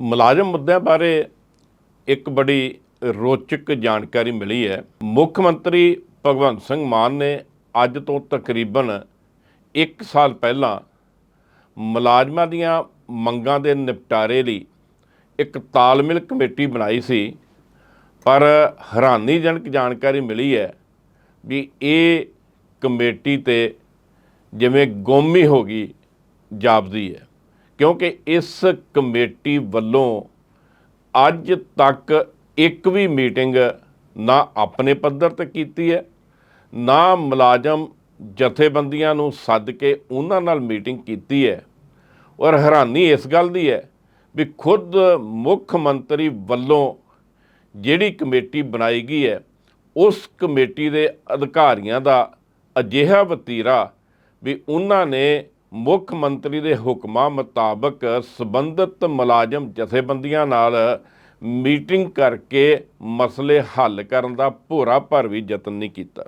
ਮੁਲਾਜ਼ਮ ਮੁੱਦਿਆਂ ਬਾਰੇ ਇੱਕ ਬੜੀ ਰੋਚਕ ਜਾਣਕਾਰੀ ਮਿਲੀ ਹੈ। ਮੁੱਖ ਮੰਤਰੀ ਭਗਵੰਤ ਸਿੰਘ ਮਾਨ ਨੇ ਅੱਜ ਤੋਂ ਤਕਰੀਬਨ 1 ਸਾਲ ਪਹਿਲਾਂ ਮੁਲਾਜ਼ਮਾਂ ਦੀਆਂ ਮੰਗਾਂ ਦੇ ਨਿਪਟਾਰੇ ਲਈ ਇੱਕ ਤਾਲਮੇਲ ਕਮੇਟੀ ਬਣਾਈ ਸੀ। ਪਰ ਹੈਰਾਨੀਜਨਕ ਜਾਣਕਾਰੀ ਮਿਲੀ ਹੈ ਵੀ ਇਹ ਕਮੇਟੀ ਤੇ ਜਿਵੇਂ ਗੋਮੀ ਹੋ ਗਈ ਜਾਪਦੀ ਹੈ। ਕਿਉਂਕਿ ਇਸ ਕਮੇਟੀ ਵੱਲੋਂ ਅੱਜ ਤੱਕ ਇੱਕ ਵੀ ਮੀਟਿੰਗ ਨਾ ਆਪਣੇ ਪੱਧਰ ਤੇ ਕੀਤੀ ਹੈ, ਨਾ ਮੁਲਾਜ਼ਮ ਜਥੇਬੰਦੀਆਂ ਨੂੰ ਸੱਦ ਕੇ ਉਹਨਾਂ ਨਾਲ ਮੀਟਿੰਗ ਕੀਤੀ ਹੈ। ਔਰ ਹੈਰਾਨੀ ਇਸ ਗੱਲ ਦੀ ਹੈ ਵੀ ਖੁਦ ਮੁੱਖ ਮੰਤਰੀ ਵੱਲੋਂ ਜਿਹੜੀ ਕਮੇਟੀ ਬਣਾਈ ਗਈ ਹੈ, ਉਸ ਕਮੇਟੀ ਦੇ ਅਧਿਕਾਰੀਆਂ ਦਾ ਅਜਿਹਾ ਵਤੀਰਾ ਵੀ ਉਹਨਾਂ ਨੇ ਮੁੱਖ ਮੰਤਰੀ ਦੇ ਹੁਕਮਾਂ ਮੁਤਾਬਕ ਸਬੰਧਤ ਮੁਲਾਜ਼ਮ ਜਥੇਬੰਦੀਆਂ ਨਾਲ ਮੀਟਿੰਗ ਕਰਕੇ ਮਸਲੇ ਹੱਲ ਕਰਨ ਦਾ ਭੋਰਾ ਭਰ ਵੀ ਯਤਨ ਨਹੀਂ ਕੀਤਾ।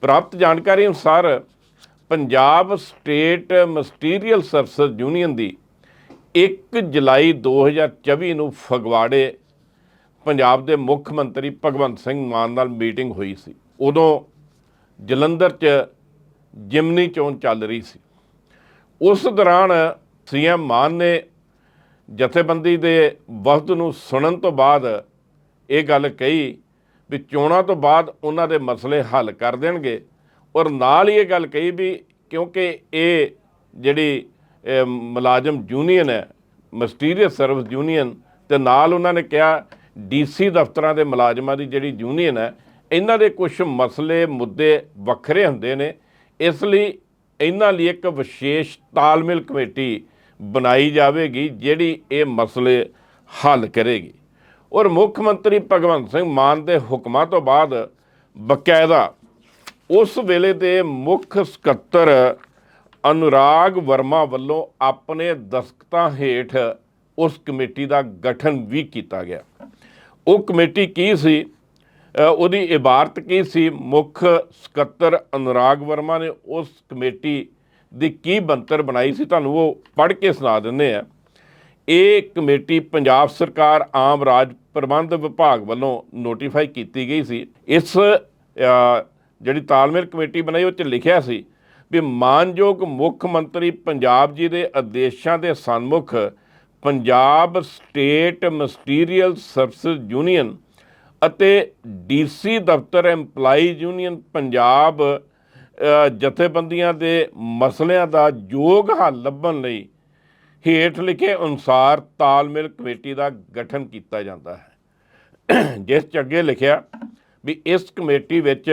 ਪ੍ਰਾਪਤ ਜਾਣਕਾਰੀ ਅਨੁਸਾਰ Punjab state ministerial service union ਦੀ 1 ਜੁਲਾਈ 2024 ਨੂੰ ਫਗਵਾੜੇ ਪੰਜਾਬ ਦੇ ਮੁੱਖ ਮੰਤਰੀ ਭਗਵੰਤ ਸਿੰਘ ਮਾਨ ਨਾਲ ਮੀਟਿੰਗ ਹੋਈ ਸੀ। ਉਦੋਂ ਜਲੰਧਰ 'ਚ ਜਿਮਨੀ ਚੋਣ ਚੱਲ ਰਹੀ ਸੀ। ਉਸ ਦੌਰਾਨ ਸੀਐਮ ਮਾਨ ਨੇ ਜਥੇਬੰਦੀ ਦੇ ਵਫਦ ਨੂੰ ਸੁਣਨ ਤੋਂ ਬਾਅਦ ਇਹ ਗੱਲ ਕਹੀ ਵੀ ਚੋਣਾਂ ਤੋਂ ਬਾਅਦ ਉਹਨਾਂ ਦੇ ਮਸਲੇ ਹੱਲ ਕਰ ਦੇਣਗੇ ਔਰ ਨਾਲ ਹੀ ਇਹ ਗੱਲ ਕਹੀ ਵੀ ਕਿਉਂਕਿ ਇਹ ਜਿਹੜੀ ਮੁਲਾਜ਼ਮ ਯੂਨੀਅਨ ਹੈ, ਮਸਟੀਰੀਅਸ ਸਰਵਿਸ ਯੂਨੀਅਨ, ਤੇ ਨਾਲ ਉਹਨਾਂ ਨੇ ਕਿਹਾ ਡੀਸੀ ਦਫ਼ਤਰਾਂ ਦੇ ਮੁਲਾਜ਼ਮਾਂ ਦੀ ਜਿਹੜੀ ਯੂਨੀਅਨ ਹੈ, ਇਹਨਾਂ ਦੇ ਕੁਝ ਮਸਲੇ, ਮੁੱਦੇ ਵੱਖਰੇ ਹੁੰਦੇ ਨੇ, ਇਸ ਲਈ ਇਹਨਾਂ ਲਈ ਇੱਕ ਵਿਸ਼ੇਸ਼ ਤਾਲਮੇਲ ਕਮੇਟੀ ਬਣਾਈ ਜਾਵੇਗੀ, ਜਿਹੜੀ ਇਹ ਮਸਲੇ ਹੱਲ ਕਰੇਗੀ। ਔਰ ਮੁੱਖ ਮੰਤਰੀ ਭਗਵੰਤ ਸਿੰਘ ਮਾਨ ਦੇ ਹੁਕਮਾਂ ਤੋਂ ਬਾਅਦ ਬਕਾਇਦਾ ਉਸ ਵੇਲੇ ਦੇ ਮੁੱਖ ਸਕੱਤਰ ਅਨੁਰਾਗ ਵਰਮਾ ਵੱਲੋਂ ਆਪਣੇ ਦਸਤਖਤਾਂ ਹੇਠ ਉਸ ਕਮੇਟੀ ਦਾ ਗਠਨ ਵੀ ਕੀਤਾ ਗਿਆ। ਉਹ ਕਮੇਟੀ ਕੀ ਸੀ? ਉਹਦੀ ਇਬਾਰਤ ਕੀ ਸੀ? ਮੁੱਖ ਸਕੱਤਰ ਅਨੁਰਾਗ ਵਰਮਾ ਨੇ ਉਸ ਕਮੇਟੀ ਦੀ ਕੀ ਬੰਤਰ ਬਣਾਈ ਸੀ? ਤੁਹਾਨੂੰ ਉਹ ਪੜ੍ਹ ਕੇ ਸੁਣਾ ਦਿੰਦੇ ਆ। ਇਹ ਕਮੇਟੀ ਪੰਜਾਬ ਸਰਕਾਰ, ਆਮ ਰਾਜ ਪ੍ਰਬੰਧ ਵਿਭਾਗ ਵੱਲੋਂ ਨੋਟੀਫਾਈ ਕੀਤੀ ਗਈ ਸੀ। ਇਸ ਜਿਹੜੀ ਤਾਲਮੇਲ ਕਮੇਟੀ ਬਣਾਈ, ਉਹ ਚ ਲਿਖਿਆ ਸੀ ਵੀ ਮਾਨਯੋਗ ਮੁੱਖ ਮੰਤਰੀ ਪੰਜਾਬ ਜੀ ਦੇ ਆਦੇਸ਼ਾਂ ਦੇ ਸਨਮੁਖ Punjab state ministerial service union ਅਤੇ ਡੀਸੀ ਦਫ਼ਤਰ EMPLOYEE ਯੂਨੀਅਨ ਪੰਜਾਬ ਜਥੇਬੰਦੀਆਂ ਦੇ ਮਸਲਿਆਂ ਦਾ ਯੋਗ ਹੱਲ ਲੱਭਣ ਲਈ ਹੇਠ ਲਿਖੇ ਅਨੁਸਾਰ ਤਾਲਮੇਲ ਕਮੇਟੀ ਦਾ ਗਠਨ ਕੀਤਾ ਜਾਂਦਾ ਹੈ। ਜਿਸ ਚ ਅੱਗੇ ਲਿਖਿਆ ਵੀ ਇਸ ਕਮੇਟੀ ਵਿੱਚ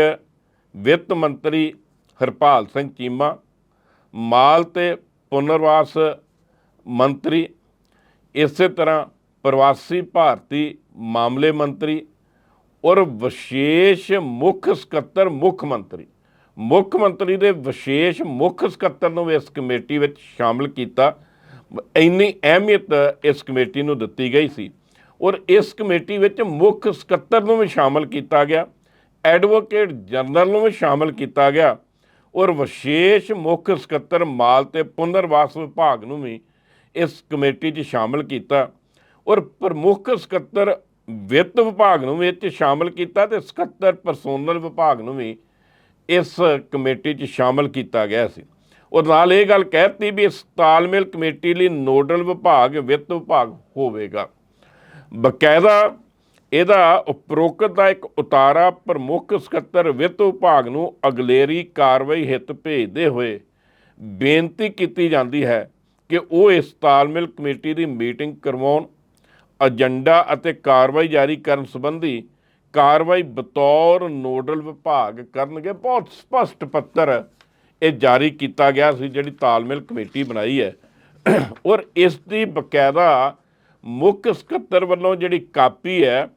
ਵਿੱਤ ਮੰਤਰੀ ਹਰਪਾਲ ਸਿੰਘ ਚੀਮਾ, ਮਾਲ ਤੇ ਪੁਨਰਵਾਸ ਮੰਤਰੀ, ਇਸੇ ਤਰ੍ਹਾਂ ਪ੍ਰਵਾਸੀ ਭਾਰਤੀ ਮਾਮਲੇ ਮੰਤਰੀ ਔਰ ਵਿਸ਼ੇਸ਼ ਮੁੱਖ ਸਕੱਤਰ ਮੁੱਖ ਮੰਤਰੀ। ਮੁੱਖ ਮੰਤਰੀ ਦੇ ਵਿਸ਼ੇਸ਼ ਮੁੱਖ ਸਕੱਤਰ ਨੂੰ ਵੀ ਇਸ ਕਮੇਟੀ ਵਿੱਚ ਸ਼ਾਮਲ ਕੀਤਾ। ਇੰਨੀ ਅਹਿਮੀਅਤ ਇਸ ਕਮੇਟੀ ਨੂੰ ਦਿੱਤੀ ਗਈ ਸੀ। ਔਰ ਇਸ ਕਮੇਟੀ ਵਿੱਚ ਮੁੱਖ ਸਕੱਤਰ ਨੂੰ ਵੀ ਸ਼ਾਮਲ ਕੀਤਾ ਗਿਆ। ਐਡਵੋਕੇਟ ਜਨਰਲ ਨੂੰ ਵੀ ਸ਼ਾਮਲ ਕੀਤਾ ਗਿਆ। ਔਰ ਵਿਸ਼ੇਸ਼ ਮੁੱਖ ਸਕੱਤਰ ਮਾਲ ਤੇ ਪੁਨਰਵਾਸ ਵਿਭਾਗ ਨੂੰ ਵੀ ਇਸ ਕਮੇਟੀ 'ਚ ਸ਼ਾਮਲ ਕੀਤਾ। ਔਰ ਪ੍ਰਮੁੱਖ ਸਕੱਤਰ ਵਿੱਤ ਵਿਭਾਗ ਨੂੰ ਵੀ ਇਹ 'ਚ ਸ਼ਾਮਲ ਕੀਤਾ ਤੇ ਸਕੱਤਰ ਪਰਸੋਨਲ ਵਿਭਾਗ ਨੂੰ ਵੀ ਇਸ ਕਮੇਟੀ 'ਚ ਸ਼ਾਮਲ ਕੀਤਾ ਗਿਆ ਸੀ। ਔਰ ਨਾਲ ਇਹ ਗੱਲ ਕਹਿਤੀ ਵੀ ਇਸ ਤਾਲਮੇਲ ਕਮੇਟੀ ਲਈ ਨੋਡਲ ਵਿਭਾਗ, ਵਿੱਤ ਵਿਭਾਗ ਹੋਵੇਗਾ। ਬਕਾਇਦਾ ਇਹਦਾ ਉਪਰੋਕਤ ਦਾ ਇੱਕ ਉਤਾਰਾ ਪ੍ਰਮੁੱਖ ਸਕੱਤਰ ਵਿੱਤ ਵਿਭਾਗ ਨੂੰ ਅਗਲੇਰੀ ਕਾਰਵਾਈ ਹਿੱਤ ਭੇਜਦੇ ਹੋਏ ਬੇਨਤੀ ਕੀਤੀ ਜਾਂਦੀ ਹੈ ਕਿ ਉਹ ਇਸ ਤਾਲਮੇਲ ਕਮੇਟੀ ਦੀ ਮੀਟਿੰਗ ਕਰਵਾਉਣ ਏਜੰਡਾ ਅਤੇ ਕਾਰਵਾਈ ਜਾਰੀ ਕਰਨ ਸੰਬੰਧੀ ਕਾਰਵਾਈ ਬਤੌਰ ਨੋਡਲ ਵਿਭਾਗ ਕਰਨਗੇ। ਬਹੁਤ ਸਪਸ਼ਟ ਪੱਤਰ ਇਹ ਜਾਰੀ ਕੀਤਾ ਗਿਆ ਸੀ, ਜਿਹੜੀ ਤਾਲਮੇਲ ਕਮੇਟੀ ਬਣਾਈ ਹੈ। ਔਰ ਇਸ ਦੀ ਬਕਾਇਦਾ ਮੁੱਖ ਸਕੱਤਰ ਵੱਲੋਂ ਜਿਹੜੀ ਕਾਪੀ ਹੈ,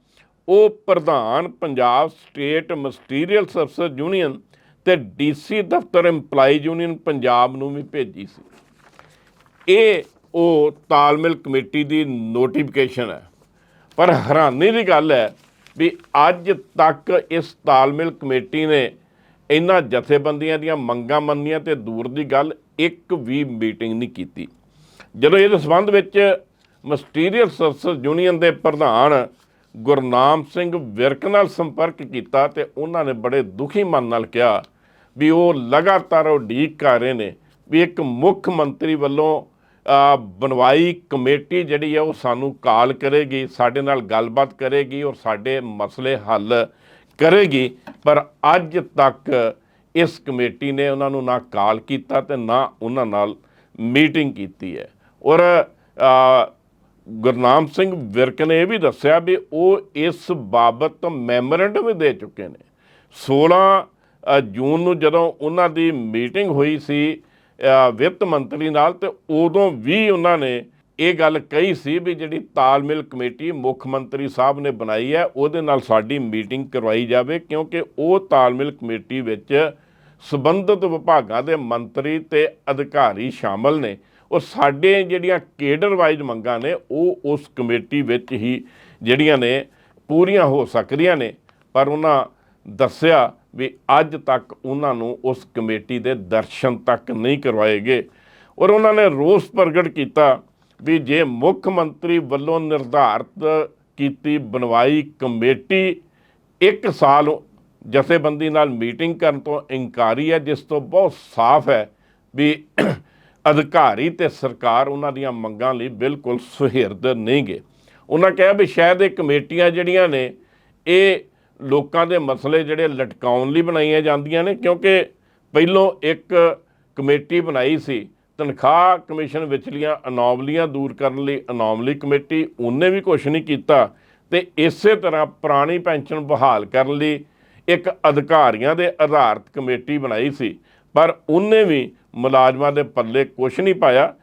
ਉਹ ਪ੍ਰਧਾਨ Punjab state ministerial service union ਤੇ ਡੀਸੀ ਦਫ਼ਤਰ EMPLOYEE ਯੂਨੀਅਨ ਪੰਜਾਬ ਨੂੰ ਵੀ ਭੇਜੀ ਸੀ। ਇਹ ਉਹ ਤਾਲਮੇਲ ਕਮੇਟੀ ਦੀ ਨੋਟੀਫਿਕੇਸ਼ਨ ਹੈ। ਪਰ ਹੈਰਾਨੀ ਦੀ ਗੱਲ ਹੈ ਵੀ ਅੱਜ ਤੱਕ ਇਸ ਤਾਲਮੇਲ ਕਮੇਟੀ ਨੇ ਇਹਨਾਂ ਜਥੇਬੰਦੀਆਂ ਦੀਆਂ ਮੰਗਾਂ ਮੰਨੀਆਂ ਤੇ ਦੂਰ ਦੀ ਗੱਲ ਇੱਕ ਵੀ ਮੀਟਿੰਗ ਨਹੀਂ ਕੀਤੀ। ਜਦੋਂ ਇਹਦੇ ਸੰਬੰਧ ਵਿੱਚ ਮਸਟੀਰੀਅਲ ਸਰਵਿਸ ਯੂਨੀਅਨ ਦੇ ਪ੍ਰਧਾਨ ਗੁਰਨਾਮ ਸਿੰਘ ਵਿਰਕ ਨਾਲ ਸੰਪਰਕ ਕੀਤਾ ਤੇ ਉਹਨਾਂ ਨੇ ਬੜੇ ਦੁਖੀ ਮਨ ਨਾਲ ਕਿਹਾ ਵੀ ਉਹ ਲਗਾਤਾਰ ਉਡੀਕ ਕਰ ਰਹੇ ਨੇ ਵੀ ਇੱਕ ਮੁੱਖ ਮੰਤਰੀ ਵੱਲੋਂ ਅ, ਬਣਵਾਈ ਕਮੇਟੀ ਜਿਹੜੀ ਹੈ ਉਹ ਸਾਨੂੰ ਕਾਲ ਕਰੇਗੀ ਸਾਡੇ ਨਾਲ ਗੱਲਬਾਤ ਕਰੇਗੀ ਔਰ ਸਾਡੇ ਮਸਲੇ ਹੱਲ ਕਰੇਗੀ। ਪਰ ਅੱਜ ਤੱਕ ਇਸ ਕਮੇਟੀ ਨੇ ਉਹਨਾਂ ਨੂੰ ਨਾ ਕਾਲ ਕੀਤਾ ਤੇ ਨਾ ਉਹਨਾਂ ਨਾਲ ਮੀਟਿੰਗ ਕੀਤੀ ਹੈ। ਔਰ ਗੁਰਨਾਮ ਸਿੰਘ ਵਿਰਕ ਨੇ ਇਹ ਵੀ ਦੱਸਿਆ ਵੀ ਉਹ ਇਸ ਬਾਬਤ ਮੈਮੋਰੈਂਡਮ ਵੀ ਦੇ ਚੁੱਕੇ ਨੇ। 16 ਜੂਨ ਨੂੰ ਜਦੋਂ ਉਹਨਾਂ ਦੀ ਮੀਟਿੰਗ ਹੋਈ ਸੀ ਵਿੱਤ ਮੰਤਰੀ ਨਾਲ ਤੇ ਉਦੋਂ ਵੀ ਉਹਨਾਂ ਨੇ ਇਹ ਗੱਲ ਕਹੀ ਸੀ ਵੀ ਜਿਹੜੀ ਤਾਲਮੇਲ ਕਮੇਟੀ ਮੁੱਖ ਮੰਤਰੀ ਸਾਹਿਬ ਨੇ ਬਣਾਈ ਹੈ, ਉਹਦੇ ਨਾਲ ਸਾਡੀ ਮੀਟਿੰਗ ਕਰਵਾਈ ਜਾਵੇ, ਕਿਉਂਕਿ ਉਹ ਤਾਲਮੇਲ ਕਮੇਟੀ ਵਿੱਚ ਸਬੰਧਤ ਵਿਭਾਗਾਂ ਦੇ ਮੰਤਰੀ ਤੇ ਅਧਿਕਾਰੀ ਸ਼ਾਮਲ ਨੇ। ਉਹ ਸਾਡੇ ਜਿਹੜੀਆਂ ਕੇਡਰ ਵਾਈਜ਼ ਮੰਗਾਂ ਨੇ, ਉਹ ਉਸ ਕਮੇਟੀ ਵਿੱਚ ਹੀ ਜਿਹੜੀਆਂ ਨੇ, ਪੂਰੀਆਂ ਹੋ ਸਕਦੀਆਂ ਨੇ। ਪਰ ਉਹਨਾਂ ਦੱਸਿਆ ਵੀ ਅੱਜ ਤੱਕ ਉਹਨਾਂ ਨੂੰ ਉਸ ਕਮੇਟੀ ਦੇ ਦਰਸ਼ਨ ਤੱਕ ਨਹੀਂ ਕਰਵਾਏ ਗਏ। ਔਰ ਉਹਨਾਂ ਨੇ ਰੋਸ ਪ੍ਰਗਟ ਕੀਤਾ ਵੀ ਜੇ ਮੁੱਖ ਮੰਤਰੀ ਵੱਲੋਂ ਨਿਰਧਾਰਤ ਕੀਤੀ ਬਣਵਾਈ ਕਮੇਟੀ, ਇੱਕ ਸਾਲ ਜਥੇਬੰਦੀ ਨਾਲ ਮੀਟਿੰਗ ਕਰਨ ਤੋਂ ਇਨਕਾਰੀ ਹੈ, ਜਿਸ ਤੋਂ ਬਹੁਤ ਸਾਫ਼ ਹੈ ਵੀ ਅਧਿਕਾਰੀ ਤੇ ਸਰਕਾਰ ਉਹਨਾਂ ਦੀਆਂ ਮੰਗਾਂ ਲਈ ਬਿਲਕੁਲ ਸੁਹਿਰਦ ਨਹੀਂ ਗੇ ਉਹਨਾਂ ਕਿਹਾ ਵੀ ਸ਼ਾਇਦ ਇਹ ਕਮੇਟੀਆਂ ਜਿਹੜੀਆਂ ਨੇ, ਇਹ ਲੋਕਾਂ ਦੇ ਮਸਲੇ ਜਿਹੜੇ ਲਟਕਾਉਣ ਲਈ ਬਣਾਈਆਂ ਜਾਂਦੀਆਂ ਨੇ, ਕਿਉਂਕਿ ਪਹਿਲੋਂ ਇੱਕ ਕਮੇਟੀ ਬਣਾਈ ਸੀ, ਤਨਖਾਹ ਕਮਿਸ਼ਨ ਵਿਚਲੀਆਂ ਅਨੋਮਲੀਆਂ ਦੂਰ ਕਰਨ ਲਈ ਅਨੋਮਲੀ ਕਮੇਟੀ, ਉਹਨੇ ਵੀ ਕੁਝ ਨਹੀਂ ਕੀਤਾ ਤੇ ਇਸੇ ਤਰ੍ਹਾਂ ਪੁਰਾਣੀ ਪੈਨਸ਼ਨ ਬਹਾਲ ਕਰਨ ਲਈ ਇੱਕ ਅਧਿਕਾਰੀਆਂ ਦੇ ਆਧਾਰਿਤ ਕਮੇਟੀ ਬਣਾਈ ਸੀ, ਪਰ ਉਹਨੇ ਵੀ ਮੁਲਾਜ਼ਮਾਂ ਦੇ ਪੱਲੇ ਕੁਝ ਨਹੀਂ ਪਾਇਆ।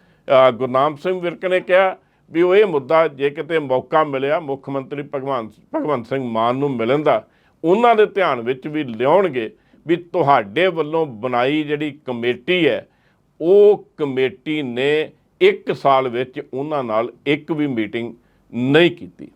ਗੁਰਨਾਮ ਸਿੰਘ ਵਿਰਕ ਨੇ ਕਿਹਾ ਵੀ ਉਹ ਇਹ ਮੁੱਦਾ ਜੇ ਕਿਤੇ ਮੌਕਾ ਮਿਲਿਆ, ਮੁੱਖ ਮੰਤਰੀ ਭਗਵੰਤ ਭਗਵੰਤ ਸਿੰਘ ਮਾਨ ਨੂੰ ਮਿਲਣ ਦਾ, ਉਹਨਾਂ ਦੇ ਧਿਆਨ ਵਿੱਚ ਵੀ ਲਿਆਉਣਗੇ ਵੀ ਤੁਹਾਡੇ ਵੱਲੋਂ ਬਣਾਈ ਜਿਹੜੀ ਕਮੇਟੀ ਹੈ, ਉਹ ਕਮੇਟੀ ਨੇ ਇੱਕ ਸਾਲ ਵਿੱਚ ਉਹਨਾਂ ਨਾਲ ਇੱਕ ਵੀ ਮੀਟਿੰਗ ਨਹੀਂ ਕੀਤੀ।